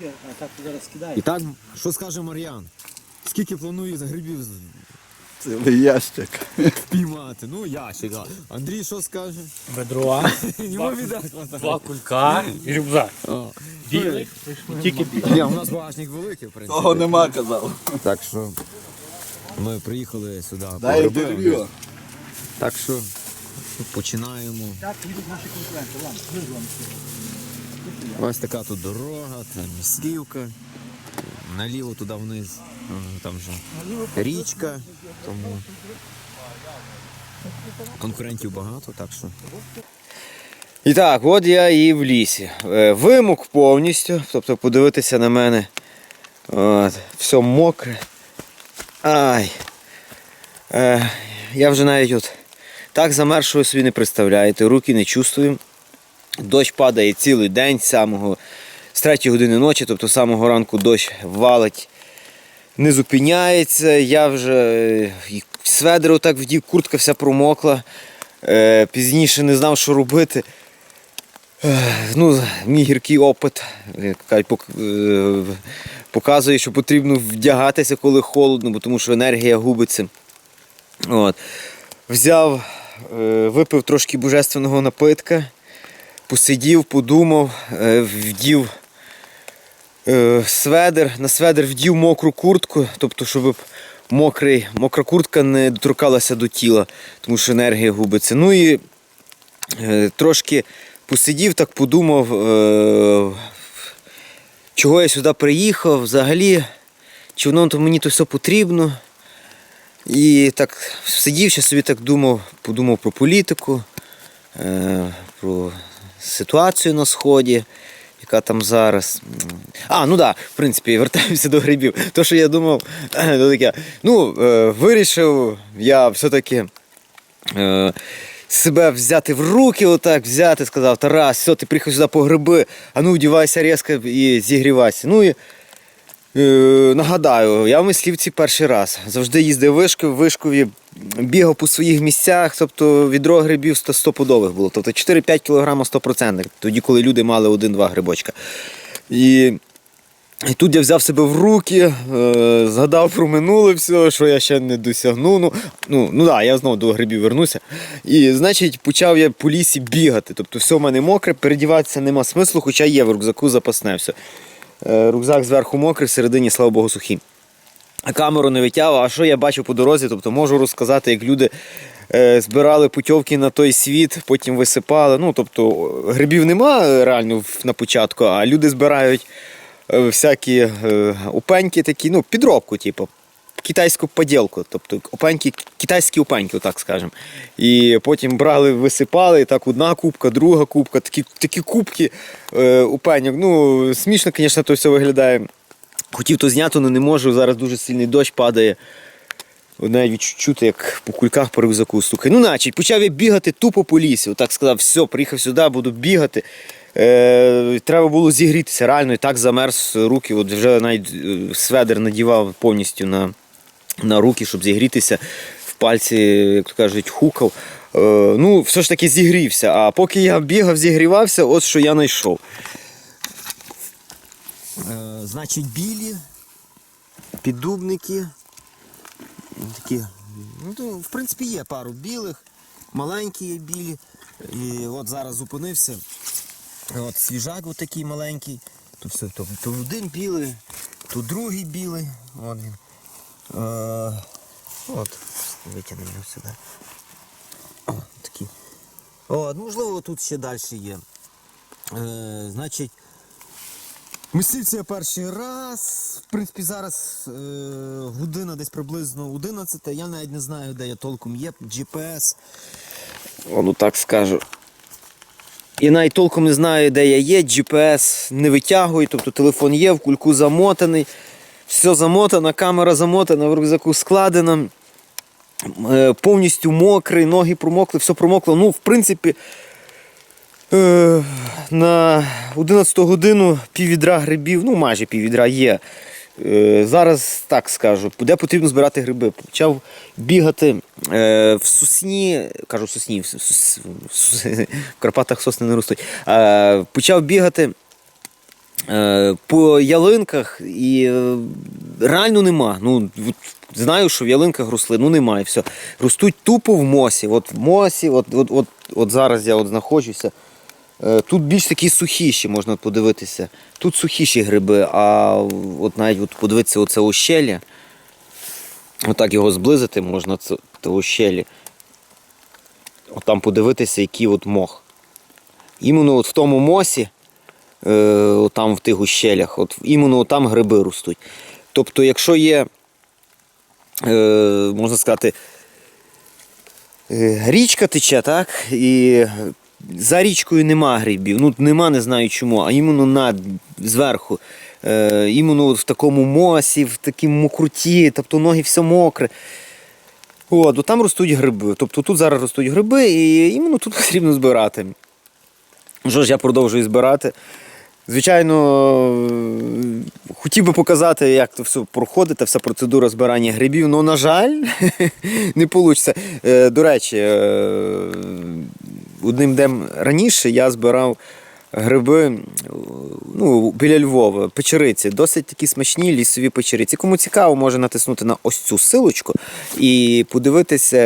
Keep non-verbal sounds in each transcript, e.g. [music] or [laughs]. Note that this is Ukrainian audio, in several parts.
А так зараз. І так, що скаже Мар'ян? Скільки планує за грибів з- Цілий ящик. впіймати? Ну, ящик. а. Андрій що скаже? Ведро, [laughs] Йому віддасть два кулька і рюкзак. Білий, тільки білий. Ні, у нас багажник великий, в принципі. Того нема, казав. Так що ми приїхали сюди. Дай інтерв'ю. Так що починаємо. Так їдуть наші конкуренти. Ладно, ми з вами. Ось така тут дорога, там міслівка. Наліво туди вниз. Там вже річка. Тому конкурентів багато, так що. І так, от я і в лісі. Е, Вимок повністю, тобто подивитися на мене. От, все мокре. Ай. Е, я вже навіть от так ви собі не представляєте, руки не чувствую. Дощ падає цілий день самого з 3 години ночі, тобто з самого ранку дощ валить, не зупиняється. Я вже е, і сведер отак вдів, куртка вся промокла. Е, пізніше не знав, що робити. Ех, Ну, мій гіркий опит е, показує, що потрібно вдягатися, коли холодно, бо тому що енергія губиться. От. Взяв, е, випив трошки божественного напитка, посидів, подумав, е, вдів е, сведер, на сведер вдів мокру куртку, тобто, щоб мокрий, мокра куртка не доторкалася до тіла, тому що енергія губиться. Ну і е, трошки посидів, так подумав, чого я сюди приїхав, взагалі, чи воно то мені то все потрібно. І так сидів, ще собі так думав, подумав про політику, про ситуацію на Сході, яка там зараз. А, ну да, в принципі, вертаємося до грибів. То, що я думав, [clears throat] то таке. Ну, е, вирішив я все-таки. Е, себе взяти в руки, отак взяти, сказав, Тарас, все, ти приїхав сюди по гриби, а ну вдівайся різко і зігрівайся. Ну і е, нагадаю, я в мислівці перший раз. Завжди їздив вишки, в вишкові бігав по своїх місцях, тобто відро грибів 100 стопудових було. Тобто 4-5 кг 100%, тоді, коли люди мали один-два грибочка. І і тут я взяв себе в руки, е, згадав про минуле все, що я ще не досягнув. Ну, ну, ну да, я знову до грибів вернуся. І, значить, почав я по лісі бігати. Тобто все в мене мокре, передіватися нема смислу, хоча є в рюкзаку запасне все. Е, рюкзак зверху мокрий, всередині, слава Богу, сухий. Камеру не витягував, а що я бачив по дорозі, тобто можу розказати, як люди е, збирали путівки на той світ, потім висипали. Ну, тобто грибів нема реально на початку, а люди збирають е, всякі е, опеньки такі, ну, підробку, типу. Китайську поділку, тобто опеньки, китайські опеньки, так скажемо. І потім брали, висипали, і так одна кубка, друга кубка, такі, такі кубки е, опеньок. Ну, смішно, звісно, то все виглядає. Хотів то зняти, але не можу. Зараз дуже сильний дощ падає. Навіть відчути, як по кульках по рюкзаку стукає. Ну, значить, почав я бігати тупо по лісі. Отак сказав, все, приїхав сюди, буду бігати. Е, треба було зігрітися, реально і так замерз руки. От вже навіть е, сведер надівав повністю на, на руки, щоб зігрітися. В пальці, як то кажуть, хукав. Е, ну, все ж таки зігрівся. А поки я бігав, зігрівався, от що я знайшов. Е, значить, білі, піддубники. Такі, ну, в принципі, є пару білих, маленькі є білі. І от зараз зупинився. От свіжак такий маленький. Тут все, то, то один білий, тут другий білий. От він. Е, от, витягнемо сюди. О, такі. О, можливо, тут ще далі є. Е, значить, Мисливці перший раз. В принципі, зараз е, година десь приблизно 11. Я навіть не знаю, де я толком є. GPS. Ну так скажу. Я навіть толком не знаю, де я є, GPS не витягую, тобто телефон є, в кульку замотаний, все замотано, камера замотана, в рюкзаку складена, е, повністю мокрий, ноги промокли, все промокло. Ну, в принципі, е, на 11 годину піввідра грибів, ну майже піввідра є. Е, Зараз так скажу, де потрібно збирати гриби. Почав бігати е, в сосні, кажу в сосні, в, сос- в, Карпатах сосни не ростуть. Почав бігати по ялинках і реально нема. Ну, знаю, що в ялинках росли, ну немає. Все. Ростуть тупо в мосі. От в мосі, от, от, от, от зараз я от знаходжуся. Е, Тут більш такі сухіші, можна подивитися. Тут сухіші гриби, а от навіть от подивитися оце ущелля. Отак його зблизити можна, це, ущелі. От там подивитися, який от мох. Іменно от в тому мосі, е, там в тих ущелях, от іменно от там гриби ростуть. Тобто, якщо є, е, можна сказати, е, річка тече, так? І за річкою нема грибів. Ну, нема, не знаю чому, а іменно над, зверху. Е, іменно от в такому мосі, в такій мокруті, тобто ноги все мокре. От, там ростуть гриби. Тобто тут зараз ростуть гриби, і іменно тут [laughs] потрібно збирати. Що ж, я продовжую збирати. Звичайно, е, хотів би показати, як це все проходить, вся процедура збирання грибів. але, на жаль, [laughs] не вийде. До речі, е, одним днем раніше я збирав гриби ну, біля Львова, печериці, досить такі смачні лісові печериці. Кому цікаво, може натиснути на ось цю силочку і подивитися,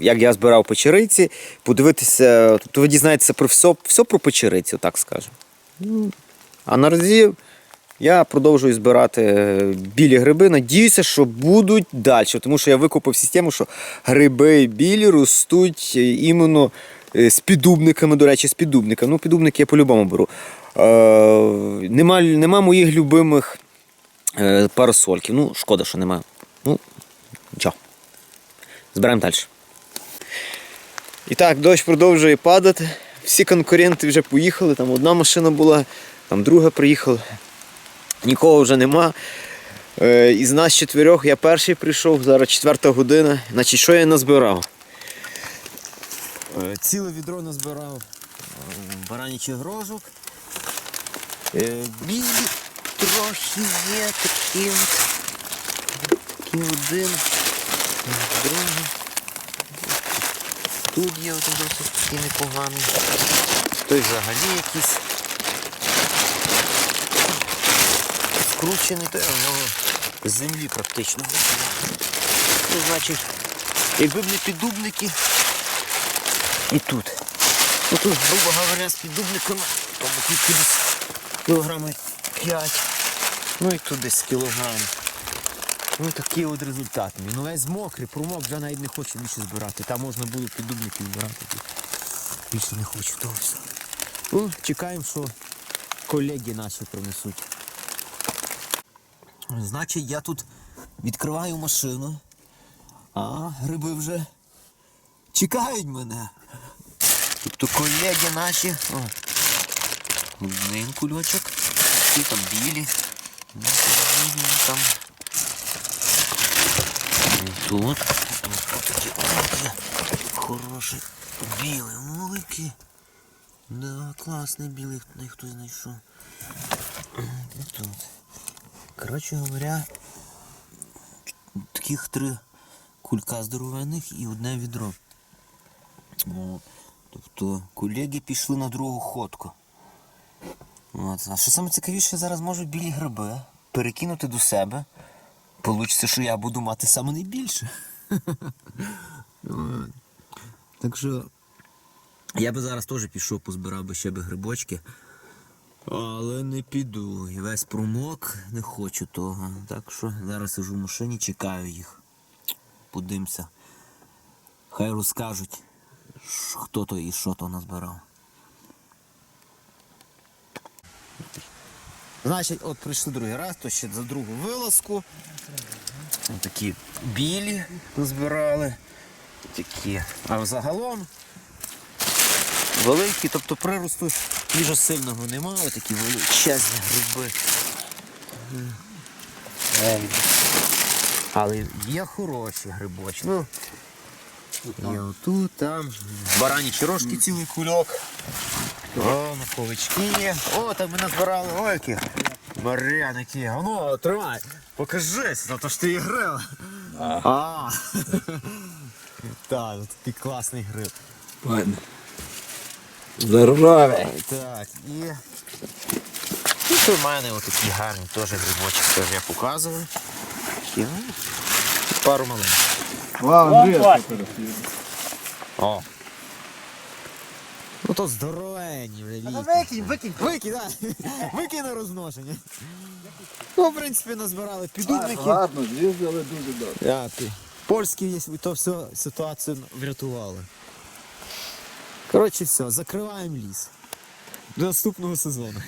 як я збирав печериці, подивитися, тобто ви дізнаєтеся про все, все про печериці, так скажемо. Ну, А наразі я продовжую збирати е, білі гриби. Надіюся, що будуть далі. Тому що я викупив систему, що гриби білі ростуть е, іменно з піддубниками, до речі, з піддубниками. Ну, піддубники я по-любому беру. Е, нема, нема моїх любимих е, парасольків. Ну, шкода, що нема. Ну, нічого. Зберемо далі. І так, дощ продовжує падати. Всі конкуренти вже поїхали. Там одна машина була, там друга приїхала. Нікого вже нема. Е, із нас чотирьох я перший прийшов, зараз четверта година. Значить, що я назбирав? Е, Ціле відро назбирав е, баранічих грожок. Е, Білі трохи є такі от. Один. Другий. Тут є один досить такий непоганий. Той взагалі якийсь. Скручений, то в нього з землі практично. Ну, значить, якби б не піддубники, і тут. Ну тут, грубо говоря, з піддубниками, тому тут десь кілограми 5. Ну і тут десь кілограм. Ну такий от результат. мій. Ну весь мокрий, промок вже навіть не хочу більше збирати. Там можна було піддубників збирати. Більше не хочу того всього. Ну, чекаємо, що колеги наші принесуть. Значить, я тут відкриваю машину, а гриби вже чекають мене. Тобто колеги наші. О, один кульочок, ці там білі. Ну, Там. І тут. Ось такі о, хороший білий, великий. Да, класний білий, хто- знайшов. І тут. Коротше говоря, таких три кулька здоровенних і одне відро. Тобто колеги пішли на другу ходку. От. А що саме цікавіше, зараз можуть білі гриби перекинути до себе. Получиться, що я буду мати саме найбільше. [laughs] Так що я би зараз теж пішов, позбирав би ще би грибочки. Але не піду. І весь промок, не хочу того. Так що зараз сижу в машині, чекаю їх. Подивимося. Хай розкажуть, хто то і що то назбирав. Значить, от прийшли другий раз, то ще за другу вилазку. Ось такі білі назбирали. Такі. А взагалом великі, тобто приросту дуже сильного немає, такі величезні гриби. Але є хороші грибочки. Ну, є отут, там. Барані чорошки цілий кульок. О, маховички є. О, там ми назбирали Мар'яники. А ну, тримай. Покажись, за те, що ти її грив. А. [laughs] Так, такий класний гриб. Здорове. Так, і Тут у мене отакі гарні теж грибочки, теж я показував. Ну, пару маленьких. Вау, Андрій, О. Ну то здоровенні, вже літні. Викинь, викинь. Викинь, да. [laughs] Викинь на розношення. Ну, в принципі, назбирали піддубники. Гарно, з'їздили дуже добре. Я, ти. Польські є, то все ситуацію врятували. Коротше, все, закриваємо ліс. До наступного сезону.